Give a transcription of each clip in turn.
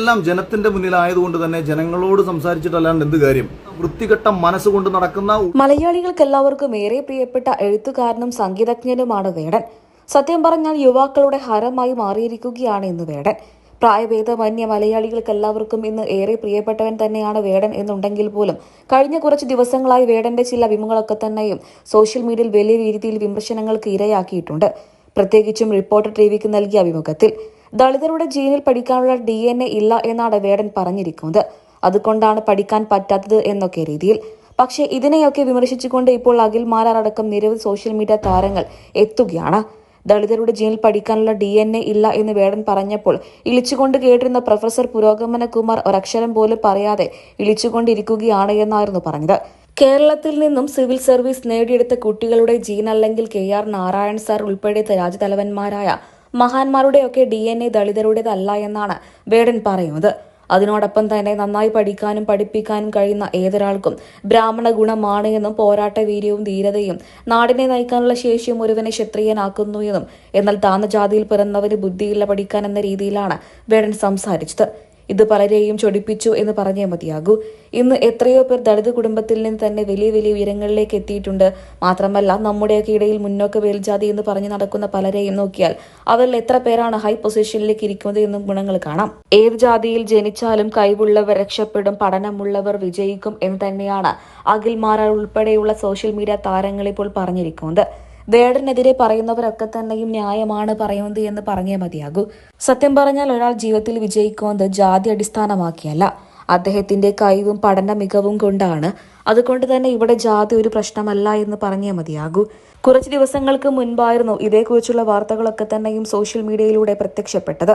എല്ലാം ജനത്തിന്റെ മുന്നിലായതുകൊണ്ട് തന്നെ ജനങ്ങളോട് സംസാരിച്ചിട്ടല്ലാണ്ട് എന്ത് കാര്യം? വൃത്തികെട്ട മനസ്സുകൊണ്ട് നടക്കുന്ന മലയാളികൾക്ക് എല്ലാവർക്കും ഏറെ പ്രിയപ്പെട്ട എഴുത്തുകാരനും സംഗീതജ്ഞനുമാണ് വേടൻ. സത്യം പറഞ്ഞാൽ യുവാക്കളുടെ ഹരമായി മാറിയിരിക്കുകയാണ് ഇന്ന് വേടൻ. പ്രായഭേദമന്യ മലയാളികൾക്ക് എല്ലാവർക്കും ഇന്ന് ഏറെ പ്രിയപ്പെട്ടവൻ തന്നെയാണ് വേടൻ എന്നുണ്ടെങ്കിൽ പോലും കഴിഞ്ഞ കുറച്ച് ദിവസങ്ങളായി വേടന്റെ ചില അഭിമുഖങ്ങളൊക്കെ തന്നെയും സോഷ്യൽ മീഡിയയിൽ വലിയ രീതിയിൽ വിമർശനങ്ങൾക്ക് ഇരയാക്കിയിട്ടുണ്ട്. പ്രത്യേകിച്ചും റിപ്പോർട്ടർ ടി വിക്ക് നൽകിയ അഭിമുഖത്തിൽ. ദളിതരുടെ ജീനിൽ പഠിക്കാനുള്ള ഡി എൻ എ ഇല്ല എന്നാണ് വേടൻ പറഞ്ഞിരിക്കുന്നത്. അതുകൊണ്ടാണ് പഠിക്കാൻ പറ്റാത്തത് എന്നൊക്കെ രീതിയിൽ. പക്ഷേ ഇതിനെയൊക്കെ വിമർശിച്ചുകൊണ്ട് ഇപ്പോൾ അഖിൽ മാരാറടക്കം നിരവധി സോഷ്യൽ മീഡിയ താരങ്ങൾ എത്തുകയാണ്. ദളിതരുടെ ജീനിൽ പഠിക്കാനുള്ള ഡി എൻ എ ഇല്ല എന്ന് വേടൻ പറഞ്ഞപ്പോൾ ഇളിച്ചുകൊണ്ട് കേട്ടിരുന്ന പ്രൊഫസർ പുരോഗമനകുമാർ ഒരക്ഷരം പോലും പറയാതെ ഇളിച്ചുകൊണ്ടിരിക്കുകയാണ് എന്നായിരുന്നു പറഞ്ഞത്. കേരളത്തിൽ നിന്നും സിവിൽ സർവീസ് നേടിയെടുത്ത കുട്ടികളുടെ ജീൻ അല്ലെങ്കിൽ കെ ആർ നാരായൺ സാർ ഉൾപ്പെടെ രാജ്യതലവന്മാരായ മഹാന്മാരുടെയൊക്കെ ഡി എൻ എ ദളിതരുടേതല്ല എന്നാണ് വേടൻ പറയുന്നത്. അതിനോടൊപ്പം തന്നെ നന്നായി പഠിക്കാനും പഠിപ്പിക്കാനും കഴിയുന്ന ഏതൊരാൾക്കും ബ്രാഹ്മണ ഗുണമാണ് എന്നും പോരാട്ട വീര്യവും ധീരതയും നാടിനെ നയിക്കാനുള്ള ശേഷിയും ഒരുവനെ ക്ഷത്രിയനാക്കുന്നു എന്നും എന്നാൽ താന്ന ജാതിയിൽ പിറന്നവന് ബുദ്ധിയില്ല പഠിക്കാൻ എന്ന രീതിയിലാണ് വേടൻ സംസാരിച്ചത്. ഇത് പലരെയും ചൊടിപ്പിച്ചു എന്ന് പറഞ്ഞേ മതിയാകൂ. ഇന്ന് എത്രയോ പേർ ദളിത് കുടുംബത്തിൽ നിന്ന് തന്നെ വലിയ വലിയ ഉയരങ്ങളിലേക്ക് എത്തിയിട്ടുണ്ട്. മാത്രമല്ല നമ്മുടെയൊക്കെ ഇടയിൽ മുന്നോക്ക വേൽജാതി എന്ന് പറഞ്ഞു നടക്കുന്ന പലരെയും നോക്കിയാൽ അവരിൽ എത്ര പേരാണ് ഹൈ പൊസിഷനിലേക്ക് ഇരിക്കുന്നത് എന്നും ഗുണങ്ങൾ കാണാം. ഏത് ജാതിയിൽ ജനിച്ചാലും കഴിവുള്ളവർ രക്ഷപ്പെടും പഠനമുള്ളവർ വിജയിക്കും എന്ന് തന്നെയാണ് അഖിൽ മാരാർ ഉൾപ്പെടെയുള്ള സോഷ്യൽ മീഡിയ താരങ്ങൾ ഇപ്പോൾ പറഞ്ഞിരിക്കുന്നത്. വേടനെതിരെ പറയുന്നവരൊക്കെ തന്നെയും ന്യായമാണ് പറയുന്നത് എന്ന് പറഞ്ഞേ മതിയാകൂ. സത്യം പറഞ്ഞാൽ ഒരാൾ ജീവിതത്തിൽ വിജയിക്കുന്നത് ജാതി അടിസ്ഥാനമാക്കിയല്ല. അദ്ദേഹത്തിന്റെ കഴിവും പഠന മികവും കൊണ്ടാണ്. അതുകൊണ്ട് തന്നെ ഇവിടെ ജാതി ഒരു പ്രശ്നമല്ല എന്ന് പറഞ്ഞേ മതിയാകൂ. കുറച്ച് ദിവസങ്ങൾക്ക് മുൻപായിരുന്നു ഇതേക്കുറിച്ചുള്ള വാർത്തകളൊക്കെ തന്നെയും സോഷ്യൽ മീഡിയയിലൂടെ പ്രത്യക്ഷപ്പെട്ടത്.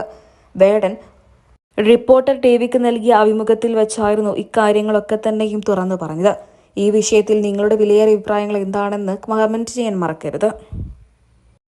വേടൻ റിപ്പോർട്ടർ ടി വിക്ക് നൽകിയ അഭിമുഖത്തിൽ വെച്ചായിരുന്നു ഇക്കാര്യങ്ങളൊക്കെ തന്നെയും തുറന്നു പറഞ്ഞത്. ഈ വിഷയത്തിൽ നിങ്ങളുടെ വിലയേറിയ അഭിപ്രായങ്ങൾ എന്താണെന്ന് കമന്റ് ചെയ്യാൻ മറക്കരുത്.